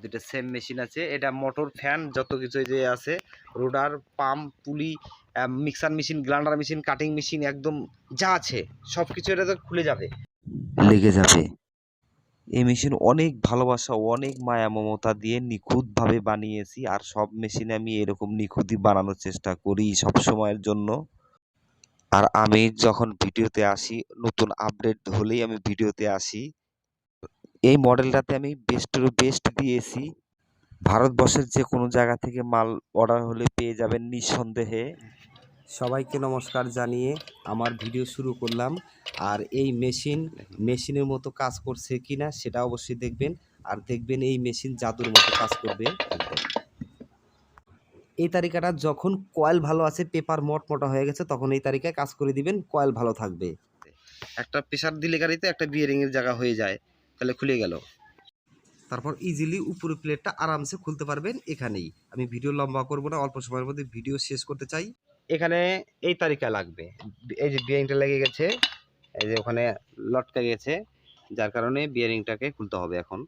দুটো same machine আছে। এটা মোটর ফ্যান যত কিছু যে আছে রোডার pump pulley mixer machine grinder machine cutting machine একদম যা আছে সব কিছু এটা তো খুলে যাবে। লেগে যাবে। এই মেশিন অনেক ভালোবাসা, অনেক মায়া, মমতা দিয়ে নিখুঁতভাবে বানিয়েছি আর সব মেশিনে আমি এরকম নিখুঁতই বানানোর চেষ্টা করি সব সময়ের জন্য। আর আমি যখন ভিডিওতে আসি, নতুন আপডেট হলেই আমি ভিডিওতে আসি। এই মডেলটাতে আমি বেস্টেরও বেস্ট দিয়েছি। ভারতবর্ষের যে কোনো জায়গা থেকে মাল অর্ডার হলে পেয়ে যাবেন নিঃসন্দেহে। সবাইকে নমস্কার জানিয়ে আমার ভিডিও শুরু করলাম। আর এই মেশিন মেশিনের মতো কাজ করছে কি না সেটা অবশ্যই দেখবেন। আর দেখবেন এই মেশিন জাদুর মতো কাজ করবে একদম। এই তালিকাটা যখন কয়েল ভালো আছে পেপার মট মোটা হয়ে গেছে তখন এই তালিকায় কাজ করে দিবেন কয়েল ভালো থাকবে। একটা প্রেশার দিলে গাড়িতে একটা বিয়ারিং এর জায়গা হয়ে যায়। তাহলে খুলে গেল। তারপর ইজিলি উপরে প্লেটটা আরামসে খুলতে পারবেন এখানেই। আমি ভিডিও লম্বা করব না, অল্প সময়ের মধ্যে ভিডিও শেষ করতে চাই। এখানে এই তারিকা লাগবে। এই যে বিয়ারিংটা লেগে গেছে, এই যে ওখানে লটকে গেছে, যার কারণে বিয়ারিংটাকে খুলতে হবে এখন।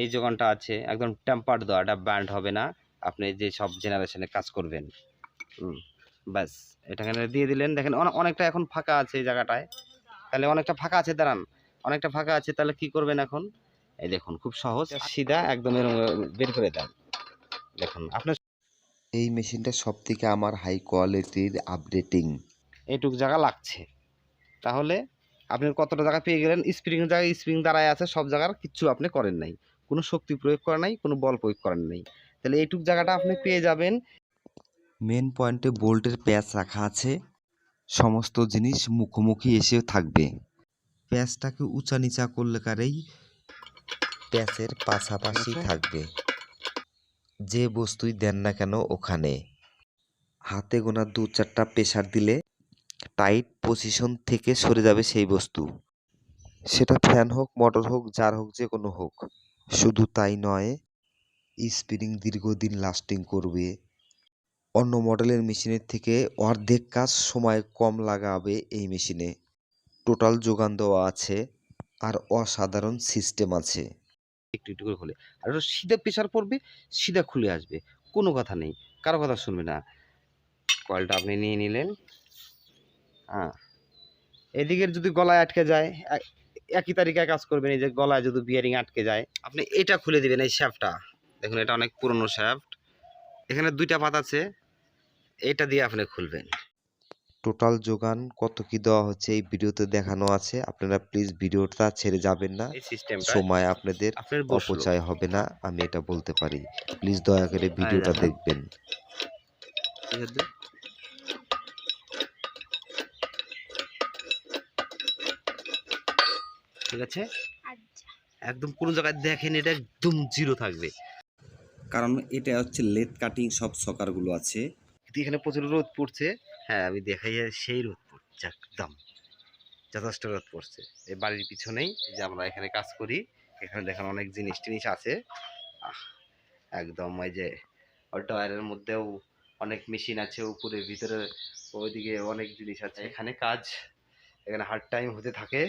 এই যোগানটা আছে, একদম টেম্পার দেওয়া, এটা ব্যান্ড হবে না। আপনি যে সব জেনারেশনে কাজ করবেন। ব্যাস এটা এখানে দিয়ে দিলেন। দেখেন অনেকটা এখন ফাঁকা আছে এই জায়গাটায়। তাহলে অনেকটা ফাঁকা আছে, দাঁড়ান। অনেকটা ফাঁকা আছে তাহলে কি করবেন এখন? এই দেখুন খুব সহজ সিধা একদম এরকম বের করে দেন। দেখুন আপনার এই মেশিনটা সব থেকে আমার হাই কোয়ালিটির আপডেটিং। এইটুক জায়গা লাগছে। তাহলে আপনি কতটা জায়গা পেয়ে গেলেন? স্প্রিং জায়গায় স্প্রিং দাঁড়ায় আছে সব জায়গার কিচ্ছু আপনি করেন নাই। কোনো শক্তি প্রয়োগ করেন নাই কোনো বল প্রয়োগ করেন নাই। তাহলে এইটুক জায়গাটা আপনি পেয়ে যাবেন। মেন পয়েন্টে বোল্টের প্যাচ রাখা আছে। সমস্ত জিনিস মুখোমুখি এসে থাকবে। প্যাচটাকে উঁচা নিচা করলে কারেই প্যাচের পাশাপাশি আচ্ছা। থাকবে। যে বস্তুই দেন না কেন ওখানে। হাতে গোনা দু চারটা প্রেশার দিলে টাইট পজিশন থেকে সরে যাবে সেই বস্তু। সেটা ফ্যান হোক মোটর হোক যার হোক যে কোনো হোক। শুধু তাই নয় স্প্রিং দীর্ঘদিন লাস্টিং করবে। অন্য মডেলের মেশিনের থেকে অর্ধেক কাজ সময় কম লাগাবে এই মেশিনে। টোটাল যোগান দেওয়া আছে আর অসাধারণ সিস্টেম আছে। একটু একটু করে খুলে। আর সিধা প্রেশার পড়বে, সিধা খুলে আসবে। কোনো কথা নেই, কারও কথা শুনবে না। কয়েলটা আপনি নিয়ে নিলেন। হ্যাঁ এদিকের যদি গলায় আটকে যায় একই তারিখায় কাজ করবেন, এই যে গলায় যদি বিয়ারিং আটকে যায়, আপনি এটা খুলে দিবেন, এই শ্যাফটা দেখুন, এটা অনেক পুরনো শ্যাফট। এখানে দুইটা পাত আছে, এটা দিয়ে আপনি খুলবেন। টোটাল যোগান কত কি দেওয়া হচ্ছে এই ভিডিওতে দেখানো আছে। আপনারা প্লিজ ভিডিওটা ছেড়ে যাবেন না। সময় আপনাদের অপচয় হবে না আমি এটা বলতে পারি। প্লিজ দয়া করে ভিডিওটা দেখবেন। ঠিক আছে? একদম কোনো জায়গায় দেখেন এটা একদম জিরো থাকবে। কারণ এটা হচ্ছে লেট কাটিং সব সকারগুলো আছে। কিন্তু এখানে প্রচুর রোদ পড়ছে। হ্যাঁ আমি দেখাই সেই রোদ পড়ছে, একদম। যথেষ্ট রোদ পড়ছে। এই বাড়ির পিছনেই যে আমরা এখানে কাজ করি, এখানে দেখেন অনেক জিনিস টিনিস আছে একদম ওই যে টায়ারের মধ্যেও অনেক মেশিন আছে, উপরে, ভিতরে, ওইদিকে অনেক জিনিস আছে। এখানে কাজ, এখানে হার্ড টাইম হতে থাকে।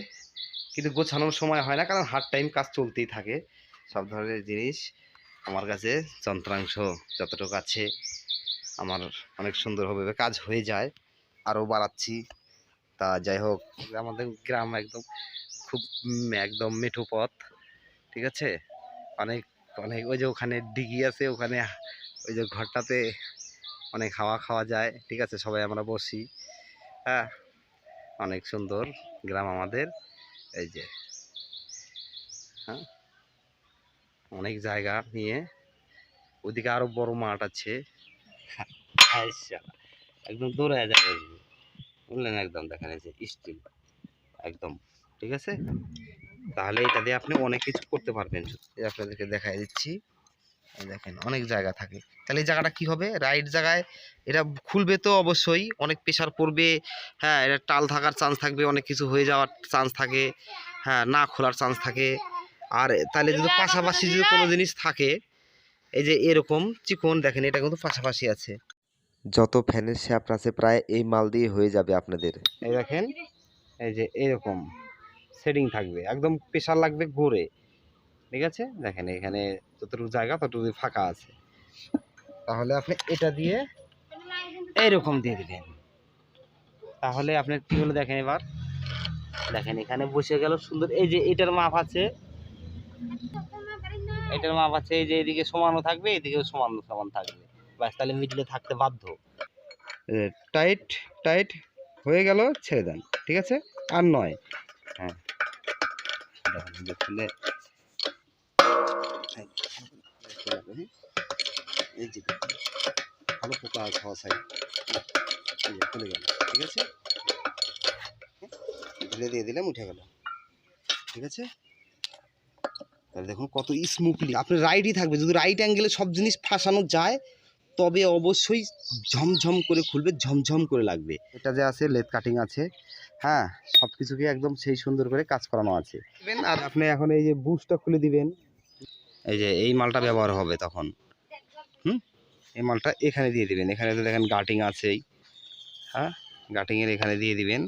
কিন্তু গোছানোর সময় হয় না, কারণ হার্ড টাইম কাজ চলতেই থাকে। সব ধরনের জিনিস আমার কাছে, যন্ত্রাংশ যতটুকু আছে আমার অনেক সুন্দরভাবে কাজ হয়ে যায়। আরও বাড়াচ্ছি। তা যাই হোক, আমাদের গ্রাম একদম খুব একদম মেঠো পথ। ঠিক আছে? অনেক অনেক, ওই যে ওখানে ডিগি আছে, ওখানে ওই যে ঘরটাতে অনেক হাওয়া খাওয়া যায়। ঠিক আছে? সবাই আমরা বসি। হ্যাঁ? অনেক সুন্দর গ্রাম আমাদের। এই যে হ্যাঁ? অনেক জায়গা নিয়ে। ওদিকে আরও বড় মাঠ আছে। একদম দৌড়ায় যাবে বুঝলেন একদম দেখেন এই যে স্টিল একদম ঠিক আছে? তাহলে এটা দিয়ে আপনি অনেক কিছু করতে পারবেন। আপনাদেরকে দেখাই দিচ্ছি। দেখেন অনেক জায়গা থাকে। তাহলে এই জায়গাটা কি হবে? রাইট জায়গায় এটা খুলবে তো অবশ্যই অনেক প্রেশার পড়বে হ্যাঁ এটা টাল থাকার চান্স থাকবে অনেক কিছু হয়ে যাওয়ার চান্স থাকে হ্যাঁ না খোলার চান্স থাকে। আর তাহলে যদি পাশাপাশি যদি কোনো জিনিস থাকে এই যে এরকম চিকন দেখেন এটা কিন্তু পাশাপাশি আছে। যত ফ্যানের শ্যাফট আছে প্রায় এই মাল দিয়ে হয়ে যাবে আপনাদের। এই দেখেন এই যে এরকম সেটিং থাকবে একদম প্রেশার লাগবে ঘুরে। ঠিক আছে? দেখেন এখানে যতটুকু জায়গা ততটুকু ফাঁকা আছে। তাহলে আপনি এটা দিয়ে এইরকম দিয়ে দিবেন। তাহলে আপনার কি হলো দেখেন এবার? দেখেন এখানে বসে গেল সুন্দর এই যে এটার মাপ আছে এটার মাপ আছে যে এদিকে সমানও থাকবে, এদিকেও সমান সমান থাকবে। ব্যাস, তাহলে মিডলে থাকতে বাধ্য। টাইট টাইট হয়ে গেল, ছেড়ে দেন, ঠিক আছে? আর নয়। হ্যাঁ। দেখেন, এই যে ভালো পোকা খাওয়া যে খুলে গেল, ঠিক আছে? ঢেলে দিয়ে দিলাম, উঠে গেল, ঠিক আছে? তাহলে দেখুন কত স্মুথলি আপনার রাইটই থাকবে। যদি রাইট অ্যাঙ্গেলে সব জিনিস ফাঁসানো যায় তবে অবশ্যই ঝমঝম করে খুলবে ঝমঝম করে লাগবে। এটা যে আছে লেদ কাটিং আছে হ্যাঁ সব কিছুকে একদম সেই সুন্দর করে কাজ করানো আছে। আর আপনি এখন এই যে বুশটা খুলে দিবেন এই যে এই মালটা ব্যবহার হবে তখন। হুম? এই মালটা এখানে দিয়ে দিবেন। এখানে তো দেখেন গাটিং আছেই। হ্যাঁ? গাটিংয়ের এখানে দিয়ে দিবেন।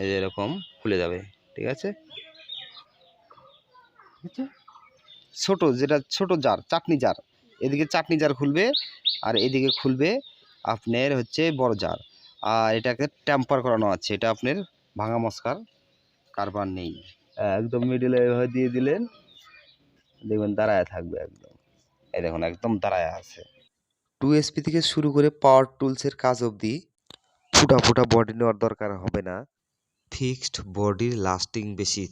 এই যে এরকম খুলে যাবে। ঠিক আছে? ছোট যেটা ছোট জার চাটনি জার। এদিকে চাটনি জার খুলবে আর এদিকে খুলবে আপনার হচ্ছে বড় জার। আর এটাকে টেম্পার করানো আছে এটা আপনার ভাঙা মস্কার কারবার নেই। একদম মিডিলে এভাবে দিয়ে দিলেন দেখবেন দাঁড়ায় থাকবে একদম। এই দেখুন একদম দাঁড়ায় আছে। টু এসপি থেকে শুরু করে পাওয়ার টুলসের কাজ অবধি ফুটা ফুটা বডি নেওয়ার দরকার হবে না। ফিক্সড বডির লাস্টিং বেশি।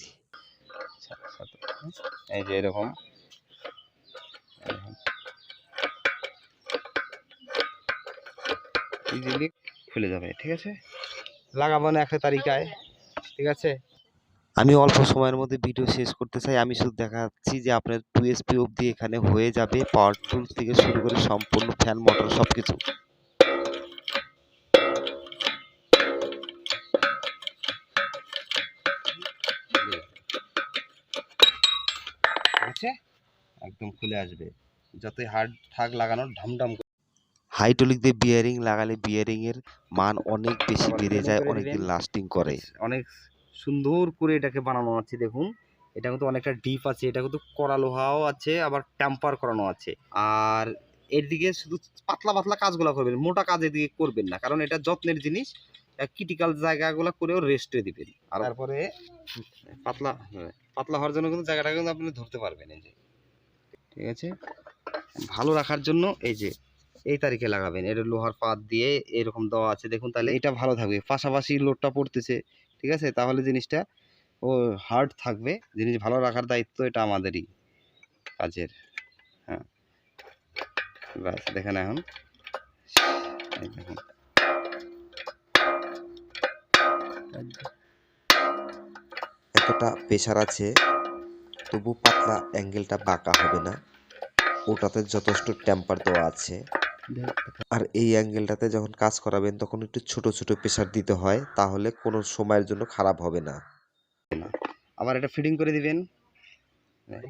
এই যে এরকম। ইজিলি খুলে যাবে, ঠিক আছে? লাগাবো না একটা তারিকায় ঠিক আছে? আমি অল্প সময়ের মধ্যে ভিডিও শেষ করতে চাই। আমি শুধু দেখাচ্ছি যে আপনার টু এসপি অবধি এখানে হয়ে যাবে পাওয়ার টুলস থেকে শুরু করে সম্পূর্ণ ফ্যান মোটর সব কিছু একদম খুলে আসবে। যতই হার্ড ঠাক লাগানোর ঢামঢাম করে। হাইড্রোলিক দিয়ে বিয়ারিং লাগালে বিয়ারিং এর মান অনেক বেশি বেড়ে যায় অনেক দিন লাস্টিং করে। অনেক সুন্দর করে এটাকে বানানো আছে দেখুন। এটা কিন্তু অনেকটা ডিপ আছে এটা কিন্তু কড়া লোহাও আছে আবার ট্যাম্পার করানো আছে। আর এর দিকে শুধু পাতলা পাতলা কাজগুলো করবেন মোটা কাজ এদিকে করবেন না। কারণ এটা যত্নের জিনিস ক্রিটিক্যাল জায়গাগুলো করেও রেস্টে দিবেন। আর তারপরে পাতলা পাতলা হওয়ার জন্য কিন্তু জায়গাটা কিন্তু আপনি ধরতে পারবেন এই যে। ঠিক আছে? ভালো রাখার জন্য এই যে, এই তারিখে লাগাবেন। এটা লোহার পাত দিয়ে এরকম দেওয়া আছে। দেখুন তাহলে এটা ভালো থাকবে। পাশাপাশি লোডটা পড়তেছে, ঠিক আছে? তাহলে জিনিসটা ও হার্ড থাকবে। জিনিস ভালো রাখার দায়িত্ব এটা আমাদেরই কাজের। হ্যাঁ। ব্যাস, দেখেন এখন। এতটা প্রেশার আছে। তবু পাতলা অ্যাঙ্গেলটা বাঁকা হবে না। ওটাতে যথেষ্ট টেম্পার দেওয়া আছে। আর এই অ্যাঙ্গেলটাতে যখন কাজ করাবেন তখন একটু ছোট ছোট প্রেশার দিতে হয় তাহলে কোনো সময়ের জন্য খারাপ হবে না। আবার এটা ফিটিং করে দিবেন।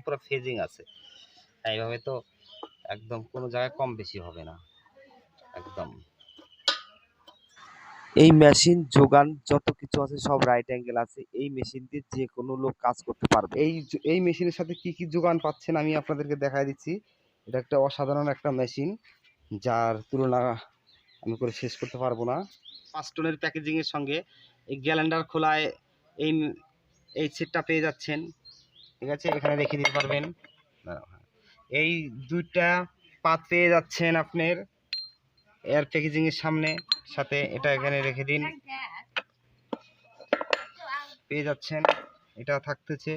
পুরো ফেজিং আছে। এইভাবে তো একদম কোনো জায়গায় কম বেশি হবে না। একদম। এই মেশিন যোগান যত কিছু আছে সব রাইট অ্যাঙ্গেল আছে। এই মেশিন দিয়ে যে কোনো লোক কাজ করতে পারবে। এই এই মেশিনের সাথে কি কি যোগান পাচ্ছেন আমি আপনাদেরকে দেখাই দিচ্ছি। এটা একটা অসাধারণ একটা মেশিন যার তুলনা আমি করে শেষ করতে পারব না। পাঁচ টনের প্যাকেজিংয়ের সঙ্গে এই গ্যালেন্ডার খোলায় এই এই সেটটা পেয়ে যাচ্ছেন। ঠিক আছে এখানে রেখে দিতে পারবেন। এই দুইটা পাত পেয়ে যাচ্ছেন আপনার এয়ার প্যাকেজিংয়ের সামনে। সাথে এটা এখানে রেখে দিন। পেয়ে যাচ্ছেন। এটা থাকতেছে।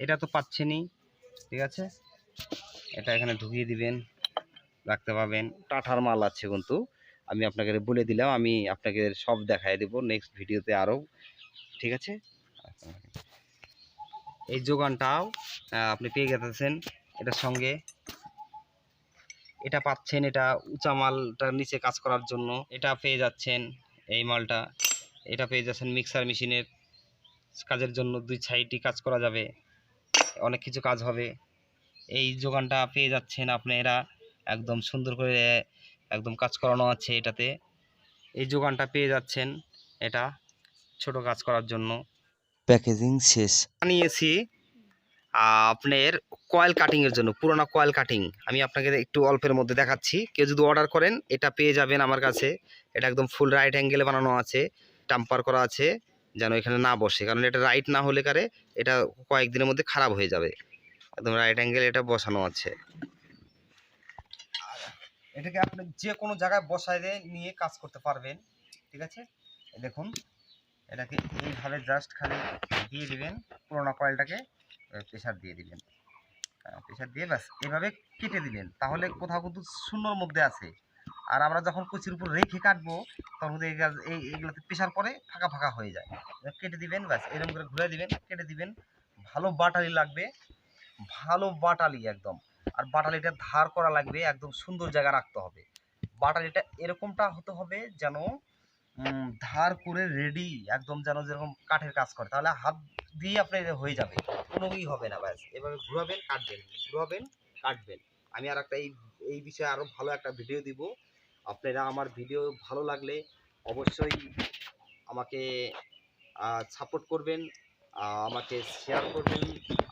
এটা তো পাচ্ছেনই ঠিক আছে? এটা এখানে ঢুকিয়ে দিবেন রাখতে পাবেন টাটার মাল আছে কিন্তু। আমি আপনাকে বলে দিলাম আমি আপনাকে সব দেখাই দেবো নেক্সট ভিডিওতে আরও ঠিক আছে? এই যোগানটাও আপনি পেয়ে গেছেন এটার সঙ্গে। এটা পাচ্ছেন এটা উঁচা মালটার নিচে কাজ করার জন্য। এটা পেয়ে যাচ্ছেন এই মালটা। এটা পেয়ে যাচ্ছেন মিক্সার মেশিনের কাজের জন্য দুই সাইডই কাজ করা যাবে। অনেক কিছু কাজ হবে। এই যোগানটা পেয়ে যাচ্ছেন আপনারা। একদম সুন্দর করে একদম কাজ করানো আছে এটাতে। এই যোগানটা পেয়ে যাচ্ছেন এটা ছোট কাজ করার জন্য। প্যাকেজিং শেষ। বানিয়েছি। আহ, আপনার কয়েল কাটিংয়ের জন্য, পুরোনো কয়েল কাটিং আমি আপনাকে একটু অল্পের মধ্যে দেখাচ্ছি। কেউ যদি অর্ডার করেন, এটা পেয়ে যাবেন আমার কাছে। এটা একদম ফুল রাইট অ্যাঙ্গেলে বানানো আছে। টাম্পার করা আছে, যেন এখানে না বসে। কারণ এটা রাইট না হলে কারে এটা কয়েকদিনের মধ্যে খারাপ হয়ে যাবে। একদম রাইট অ্যাঙ্গেল এটা বসানো আছে। এটাকে আপনি যে কোনো জায়গায় দিয়ে নিয়ে কাজ করতে পারবেন। ঠিক আছে? দেখুন, এটাকে এইভাবে জাস্ট খালি দিয়ে দিবেন পুরোনো কয়েলটাকে প্রেশার দিয়ে দিবেন প্রেশার দিয়ে ব্যাস এভাবে কেটে দিবেন তাহলে কোথাও কিন্তু শূন্যর মধ্যে আছে। আর আমরা যখন কুচির উপর রেখে কাটবো, তখন এই গাছ- এই এইগুলোতে প্রেশার পরে ফাঁকা ফাঁকা হয়ে যায়। কেটে দিবেন, ব্যাস এরকম করে ঘুরে দিবেন, কেটে দিবেন। ভালো বাটালি লাগবে। ভালো বাটালি একদম। আর বাটালিটা ধার করা লাগবে, একদম সুন্দর জায়গা রাখতে হবে। বাটালিটা এরকমটা হতে হবে যেন ধার করে রেডি একদম যেন যেরকম কাঠের কাজ করে। তাহলে হাত দিয়ে আপনার হয়ে যাবে। কোনো ই হবে না, ব্যাস। এভাবে ঘুরাবেন, কাটবেন ঘুরাবেন, কাটবেন। আমি আর একটা এই এই বিষয়ে আরও ভালো একটা ভিডিও দিব। আপনারা আমার ভিডিও ভালো লাগলে অবশ্যই আমাকে সাপোর্ট করবেন আমাকে শেয়ার করবেন,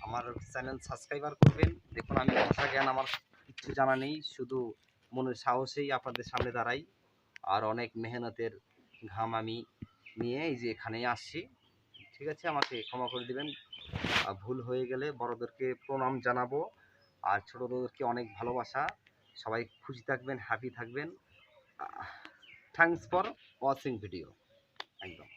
আমার চ্যানেল সাবস্ক্রাইবার করবেন। দেখুন, আমি ভাষা জ্ঞান আমার কিচ্ছু জানা নেই, শুধু মনের সাহসেই আপনাদের সামনে দাঁড়াই। আর অনেক মেহনতের ঘাম আমি নিয়ে এই যে এখানেই আসছি। ঠিক আছে, আমাকে ক্ষমা করে দিবেন। ভুল হয়ে গেলে বড়দেরকে প্রণাম জানাব। আর ছোটদেরকে অনেক ভালোবাসা। সবাই খুশি থাকবেন হ্যাপি থাকবেন। থ্যাংকস ফর ওয়াচিং ভিডিও একদম।